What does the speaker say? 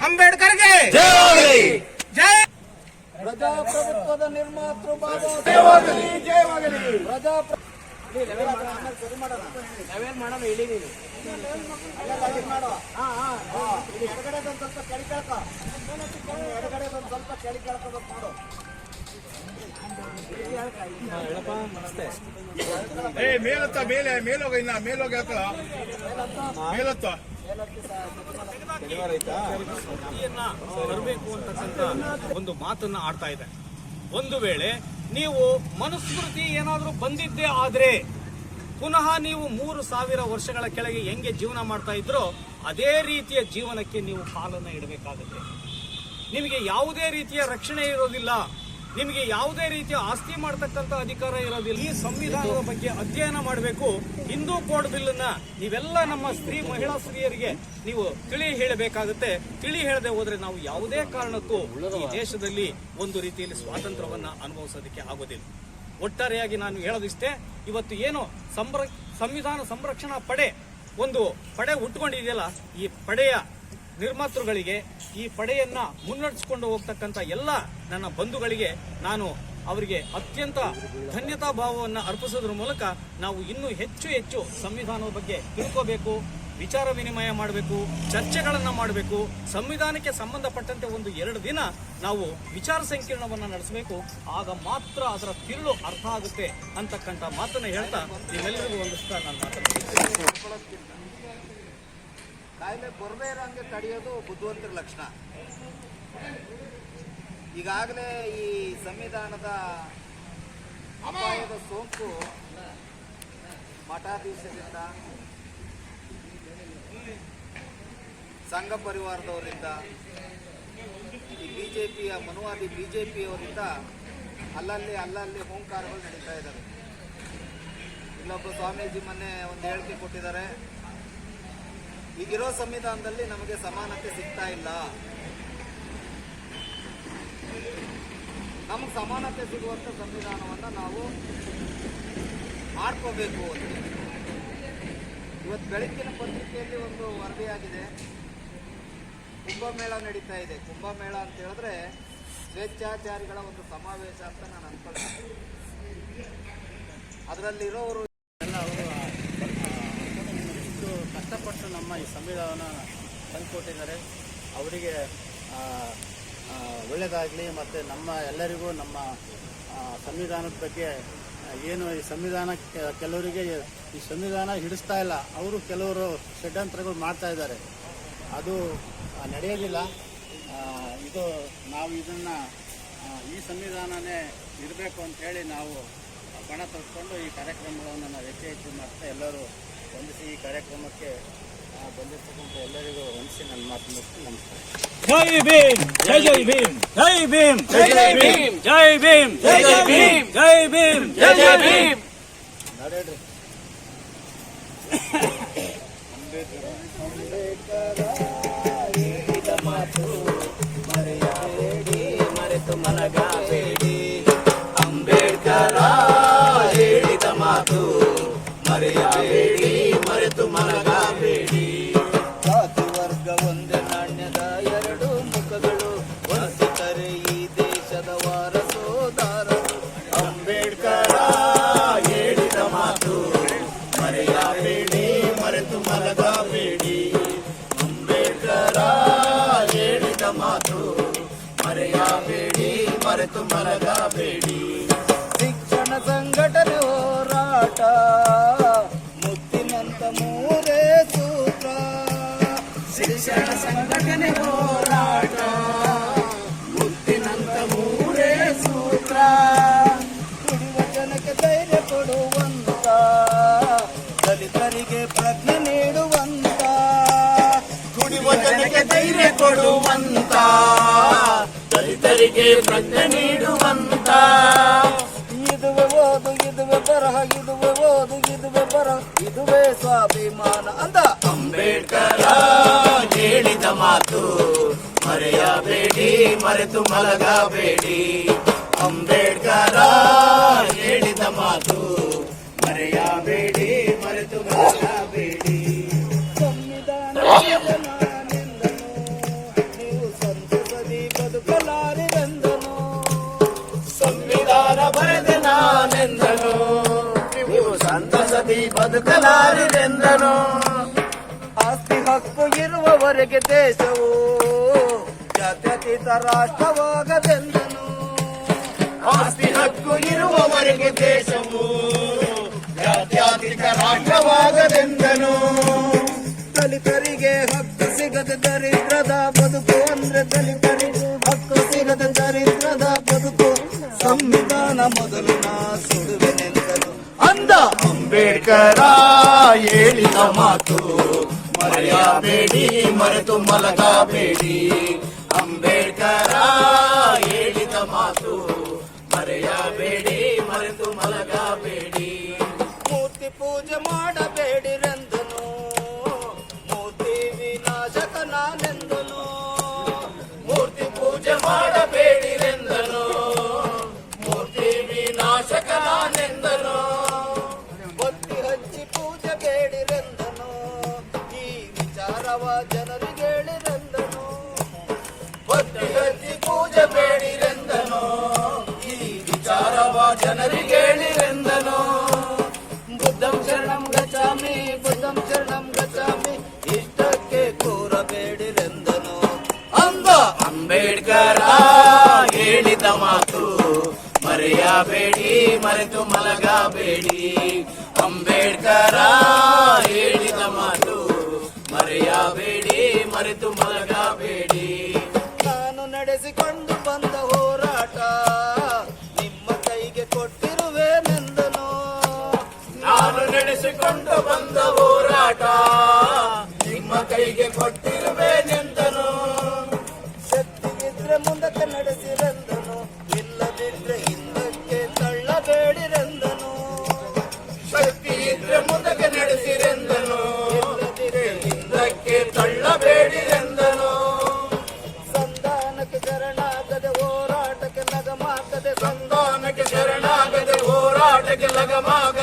ಅಂಬೇಡ್ಕರ್ಗೆ! ಜೈ ಪ್ರಜಾಪ್ರಭುತ್ವದ ನಿರ್ಮಾತೃ ಬಾಬಾ ಜಯವಾಗಲಿ ಜಯವಾಗಲಿ ಪ್ರಜಾಪ್ರ ಎಡಗಡೆದೊಂದು ಸ್ವಲ್ಪ ಕೆಳಿ ಕೇಳ್ಕೊ. ಎಡಗಡೆದೊಂದು ಸ್ವಲ್ಪ ಕೆಳಿ ಕೇಳ್ಕೋಬೇಕು ನೋಡು. ಏ ಮೇಲತ್ತ ಮೇಲೆ ಮೇಲೋಗ ಇನ್ನ ಮೇಲೋಗ ಮೇಲತ್ತ. ಬರಬೇಕು ಒಂದು ಮಾತನ್ನ ಆಡ್ತಾ ಇದೆ. ಒಂದು ವೇಳೆ ನೀವು ಮನುಸ್ಮೃತಿ ಏನಾದರೂ ಬಂದಿದ್ದೇ ಆದ್ರೆ ಪುನಃ ನೀವು ಮೂರು ಸಾವಿರ ವರ್ಷಗಳ ಕೆಳಗೆ ಹೆಂಗೆ ಜೀವನ ಮಾಡ್ತಾ ಇದ್ರೋ ಅದೇ ರೀತಿಯ ಜೀವನಕ್ಕೆ ನೀವು ಕಾಲನ್ನ ಇಡಬೇಕಾಗುತ್ತೆ. ನಿಮಗೆ ಯಾವುದೇ ರೀತಿಯ ರಕ್ಷಣೆ ಇರೋದಿಲ್ಲ. ನಿಮಗೆ ಯಾವುದೇ ರೀತಿಯ ಆಸ್ತಿ ಮಾಡತಕ್ಕಂತ ಅಧಿಕಾರ ಇರೋದಿಲ್ಲ. ಈ ಸಂವಿಧಾನದ ಬಗ್ಗೆ ಅಧ್ಯಯನ ಮಾಡಬೇಕು. ಹಿಂದೂ ಕೋಡ್ ಬಿಲ್ ನೀವೆಲ್ಲ ನಮ್ಮ ಸ್ತ್ರೀ ಮಹಿಳಾ ಸ್ತ್ರೀಯರಿಗೆ ನೀವು ತಿಳಿ ಹೇಳಬೇಕಾಗುತ್ತೆ. ತಿಳಿ ಹೇಳದೆ ಹೋದ್ರೆ ನಾವು ಯಾವುದೇ ಕಾರಣಕ್ಕೂ ಈ ದೇಶದಲ್ಲಿ ಒಂದು ರೀತಿಯಲ್ಲಿ ಸ್ವಾತಂತ್ರ್ಯವನ್ನ ಅನುಭವಿಸೋದಕ್ಕೆ ಆಗೋದಿಲ್ಲ. ಒಟ್ಟಾರೆಯಾಗಿ ನಾನು ಹೇಳೋದಿಷ್ಟೇ, ಇವತ್ತು ಏನು ಸಂರ ಸಂವಿಧಾನ ಸಂರಕ್ಷಣಾ ಪಡೆ, ಒಂದು ಪಡೆ ಉಟ್ಕೊಂಡಿದೆಯಲ್ಲ, ಈ ಪಡೆಯ ನಿರ್ಮಾತೃಗಳಿಗೆ ಈ ಪಡೆಯನ್ನ ಮುನ್ನಡೆಸಿಕೊಂಡು ಹೋಗ್ತಕ್ಕಂಥ ಎಲ್ಲ ನನ್ನ ಬಂಧುಗಳಿಗೆ ನಾನು ಅವರಿಗೆ ಅತ್ಯಂತ ಧನ್ಯತಾ ಭಾವವನ್ನು ಅರ್ಪಿಸೋದ್ರ ಮೂಲಕ ನಾವು ಇನ್ನೂ ಹೆಚ್ಚು ಹೆಚ್ಚು ಸಂವಿಧಾನದ ಬಗ್ಗೆ ತಿಳ್ಕೋಬೇಕು, ವಿಚಾರ ವಿನಿಮಯ ಮಾಡಬೇಕು, ಚರ್ಚೆಗಳನ್ನು ಮಾಡಬೇಕು, ಸಂವಿಧಾನಕ್ಕೆ ಸಂಬಂಧಪಟ್ಟಂತೆ ಒಂದು ಎರಡು ದಿನ ನಾವು ವಿಚಾರ ಸಂಕಿರಣವನ್ನು ನಡೆಸಬೇಕು. ಆಗ ಮಾತ್ರ ಅದರ ತಿರುಳು ಅರ್ಥ ಆಗುತ್ತೆ ಅಂತಕ್ಕಂಥ ಮಾತನ್ನು ಹೇಳ್ತಾ ನಿಮ್ಮೆಲ್ಲರಿಗೂ ಒಂದಿಷ್ಟ ನಾನು ಮಾತನಾಡ್ತೀನಿ. ಕಾಯಿಲೆ ಬರದೇ ಇರೋಂಗೆ ತಡೆಯೋದು ಬುದ್ಧಿವಂತರ ಲಕ್ಷಣ. ಈಗಾಗಲೇ ಈ ಸಂವಿಧಾನದ ಅಪಾಯದ ಸೋಂಕು ಮಠಾಧೀಶರಿಂದ, ಸಂಘ ಪರಿವಾರದವರಿಂದ, ಈ ಬಿ ಜೆ ಪಿಯ ಮನುವಾದಿ ಬಿ ಜೆ ಪಿಯವರಿಂದ ಅಲ್ಲಲ್ಲಿ ಅಲ್ಲಲ್ಲಿ ಹೋಂಕಾರಗಳು ನಡೀತಾ ಇದ್ದಾರೆ ಇಲ್ಲೊಬ್ಬ ಸ್ವಾಮೀಜಿ ಮೊನ್ನೆ ಒಂದು ಹೇಳಿಕೆ ಕೊಟ್ಟಿದ್ದಾರೆ. ಈಗಿರೋ ಸಂವಿಧಾನದಲ್ಲಿ ನಮಗೆ ಸಮಾನತೆ ಸಿಗ್ತಾ ಇಲ್ಲ. ನಮಗೆ ಸಮಾನತೆ ಸಿಗುವಂಥ ಸಂವಿಧಾನವನ್ನು ನಾವು ಮಾಡ್ಕೋಬೇಕು ಅಂತ. ಇವತ್ತು ಬೆಳಕಿನ ಪತ್ರಿಕೆಯಲ್ಲಿ ಒಂದು ವರದಿಯಾಗಿದೆ. ಕುಂಭಮೇಳ ನಡೀತಾ ಇದೆ. ಕುಂಭಮೇಳ ಅಂತ ಹೇಳಿದ್ರೆ ಸ್ವೇಚ್ಛಾಚಾರಿಗಳ ಒಂದು ಸಮಾವೇಶ ಅಂತ ನಾನು ಅನ್ಕೊಳ್ತೀನಿ. ಅದರಲ್ಲಿರೋರು ಎಲ್ಲ ಅವರು ಇಷ್ಟು ಕಷ್ಟಪಟ್ಟು ನಮ್ಮ ಈ ಸಂವಿಧಾನ ತಂದುಕೊಟ್ಟಿದ್ದಾರೆ. ಅವರಿಗೆ ಒಳ್ಳೆಯದಾಗಲಿ ಮತ್ತು ನಮ್ಮ ಎಲ್ಲರಿಗೂ ನಮ್ಮ ಸಂವಿಧಾನದ ಬಗ್ಗೆ ಏನು ಈ ಸಂವಿಧಾನ ಕೆಲವರಿಗೆ ಈ ಸಂವಿಧಾನ ಹಿಡಿಸ್ತಾ ಇಲ್ಲ. ಅವರು ಕೆಲವರು ಷಡ್ಯಂತ್ರಗಳು ಮಾಡ್ತಾ ಇದ್ದಾರೆ. ಅದು ನಡೆಯೋದಿಲ್ಲ ಇದು ನಾವು ಇದನ್ನು ಈ ಸಂವಿಧಾನನೇ ಇರಬೇಕು ಅಂಥೇಳಿ ನಾವು ಪಣ ತೊಟ್ಕೊಂಡು ಈ ಕಾರ್ಯಕ್ರಮಗಳನ್ನು ನಾವು ಹೆಚ್ಚು ಹೆಚ್ಚು ಮಾಡ್ತಾ ಎಲ್ಲರೂ ಹೊಂದಿಸಿ ಈ ಕಾರ್ಯಕ್ರಮಕ್ಕೆ ಆ, ಬಂದಿರ್ತಕ್ಕಂಥ ಎಲ್ಲರಿಗೂ ವಂದಿಸಿ ನನ್ನ ಮಾತು ಮುಗಿಸಿ ನಮಸ್ಕಾರ ಜೈ ಭೀಮ್ ಜೈ ಜೈ ಭೀಮ್ ಜೈ ಭೀಮ್ ಜೈ ಜೈ ಭೀಮ್ ಜೈ ಭೀಮ್ ಜೈ ಜೈ ಭೀಮ್ ಜೈ ಭೀಮ್ ಮರೆಯಬೇಡಿ ಮರೆತು ಮಲಗಬೇಡಿ ಶಿಕ್ಷಣ ದಲಿತರಿಗೆ ಪ್ರಜ್ಞೆ ನೀಡುವಂತ. ಇದುವೆ ಓದು ಇದುವೆ ಬರಹ ಇದುವೆ ಓದು ಇದುವೆ ಬರಹ ಇದುವೇ ಸ್ವಾಭಿಮಾನ ಅಂತ ಅಂಬೇಡ್ಕರ ಹೇಳಿದ ಮಾತು ಮರೆಯಬೇಡಿ ಮರೆತು ಮಲಗಬೇಡಿ. ಅಂಬೇಡ್ಕರ ಸಂಸಾರ ಬರೆದೆ ನಾನೆಂದನು ನೀವು ಸಂತಸದಿ ಬದುಕಲಾರಿದೆಂದನು ಆಸ್ತಿ ಹಕ್ಕು ಇರುವವರೆಗೆ ದೇಶವು ಜಾತ್ಯತೀತ ರಾಷ್ಟ್ರವಾಗದೆಂದನು ಆಸ್ತಿ ಹಕ್ಕು ಇರುವವರೆಗೆ ದೇಶವು ಜಾತ್ಯಾತೀತ ರಾಷ್ಟ್ರವಾಗದೆಂದನು ಸಂವಿಧಾನ ಮೊದಲು ನಾ ಅಂದ ಅಂಬೇಡ್ಕರ ಹೇಳಿದ ಮಾತು ಮರೆಯಬೇಡಿ ಮರೆತು ಮಲಗಬೇಡಿ. ಅಂಬೇಡ್ಕರ ಹೇಳಿದ ಮಾತು. ವಿಚಾರವ ಜನರಿಗೆ ಹೇಳಿರೆಂದನು ಬುದ್ಧಂ ಶರಣಂ ಗಚಾಮಿ ಬುದ್ಧಂ ಶರಣಂ ಗಚಾಮಿ ಇಷ್ಟಕ್ಕೆ ಕೂರಬೇಡಿರೆಂದನು ಅಂದ ಅಂಬೇಡ್ಕರ ಹೇಳಿದ ಮಾತು ಮರೆಯಬೇಡಿ ಮರೆತು ಮಲಗಬೇಡಿ ಅಂಬೇಡ್ಕರ ಹೇಳಿದ ಮಾತು ಮರೆಯಬೇಡಿ ಮರೆತು ಮಲಗಬೇಡಿ ನಾನು ನಡೆಸಿಕೊಂಡು ಬಂದ ಹೋರಾಟ ನಿಮ್ಮ ಕೈಗೆ ಕೊಟ್ಟಿರುವೇನೆಂದನು. ಶಕ್ತಿಗಿದ್ರೆ ಮುಂದಕ್ಕೆ ನಡೆಸಿರೆಂದನು ಇಲ್ಲದಿದ್ರೆ ಹಿಂದಕ್ಕೆ ತಳ್ಳಬೇಡಿರೆಂದನು. ಶಕ್ತಿ ಇದ್ರೆ ಮುಂದಕ್ಕೆ ನಡೆಸಿರೆಂದನು. ಇಲ್ಲದಿದ್ರೆ ಹಿಂದಕ್ಕೆ ತಳ್ಳಬೇಡಿರೆಂದನು. ಸಂಧಾನಕ್ಕೆ ಶರಣಾಗದೆ ಹೋರಾಟಕ್ಕೆ ಲಗಮಾಗದೆ ಸಂಧಾನಕ್ಕೆ ಶರಣಾಗದೆ ಹೋರಾಟಕ್ಕೆ ಲಗಮಾಗದೆ